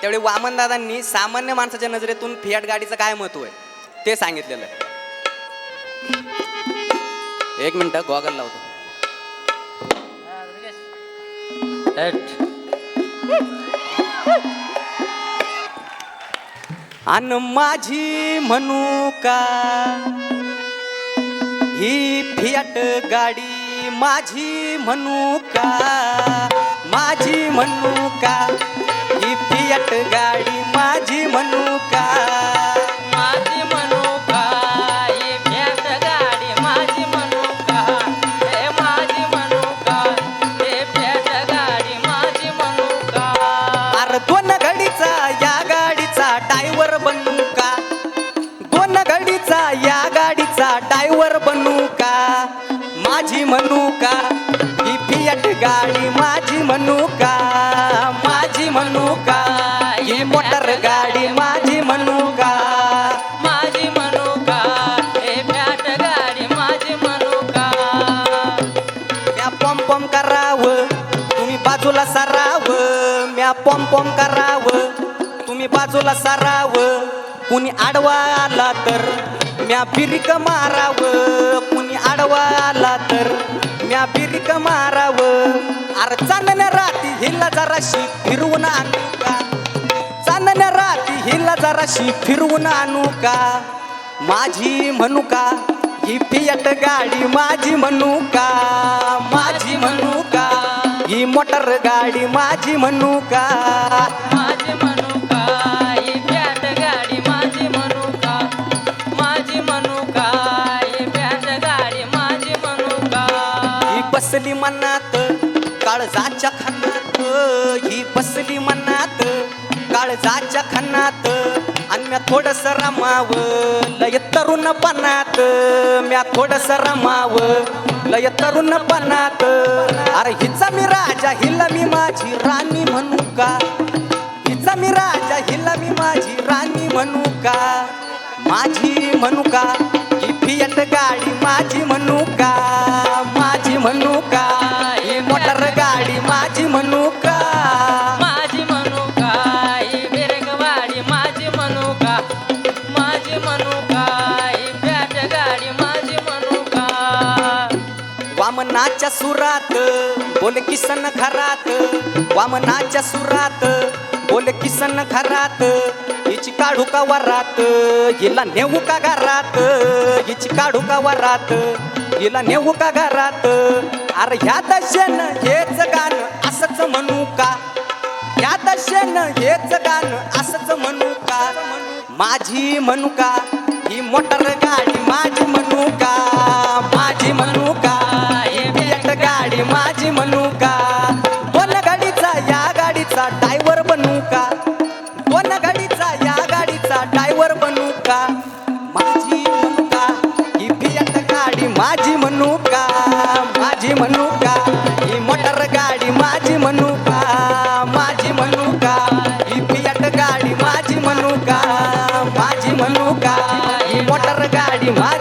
त्यावेळी वामनदादांनी सामान्य माणसाच्या नजरेतून फियाट गाडीचं काय महत्त्व आहे? ते सांगितलेलं आहे. एक मिनिट गॉगल लावतो. अन माझी म्हणू का ही फियाट गाडी माझी म्हणू का माझी म्हणू का फियाट गाडी माझी म्हणू का? माझी मनोका ही गाडी माझी मनोका हे माझी मनोका गाडी माझी मनोका अर दोन घडीचा या गाडीचा टायवर बनू का? दोन घडीचा या गाडीचा बनू का? माझी म्हणू बाजूला सारावं म्या पॉम पॉम करावं. तुम्ही बाजूला सराव कुणी आडवा आला तर म्या बिरिक मारावं. कुणी आडवा आला तर म्या बिरिक मारावं. अरे चांदण्या राती हिला जराशी फिरवून आणू का? चांदण्या राती हिला जराशी फिरवून आणू का? माझी म्हणू का? ही फियट गाडी माझी म्हणू का? माझी म्हणू का? ही मोटर गाडी माझी म्हणू का? माझी मनोका ही फॅट गाडी माझी मनोका माझी मनोका ही फॅट गाडी माझी मनोका ही बसली मनात काळजाच्या खन्नात ही बसली मनात काळजाच्या खन्नात आणि म्या थोडस रमाव. लय तरुण पणात म्या थोडस रमाव. लय तरुण पणात अरे हिचा मी राजा हिला मी माझी राणी म्हणू का? हिचा मी राजा हिला मी माझी राणी म्हणू का? माझी म्हणू का? ही फियट गाडी माझी म्हणू का? माझी गाडी माझी वामनाच्या सुरात बोल किसन खरात वामनाच्या सुरात बोल किसन खरात हिची काढू का वरात? हिला नेऊ का घरात? हिची काढू का वरात? हिला नेऊ का घरात? अरे ह्या दशेन हेच गाणं असंच म्हणू का? ह्या दशेन हेच गाणं असंच म्हणू माझी म्हणू का ही मोटर गाडी माझी म्हणू का गाडी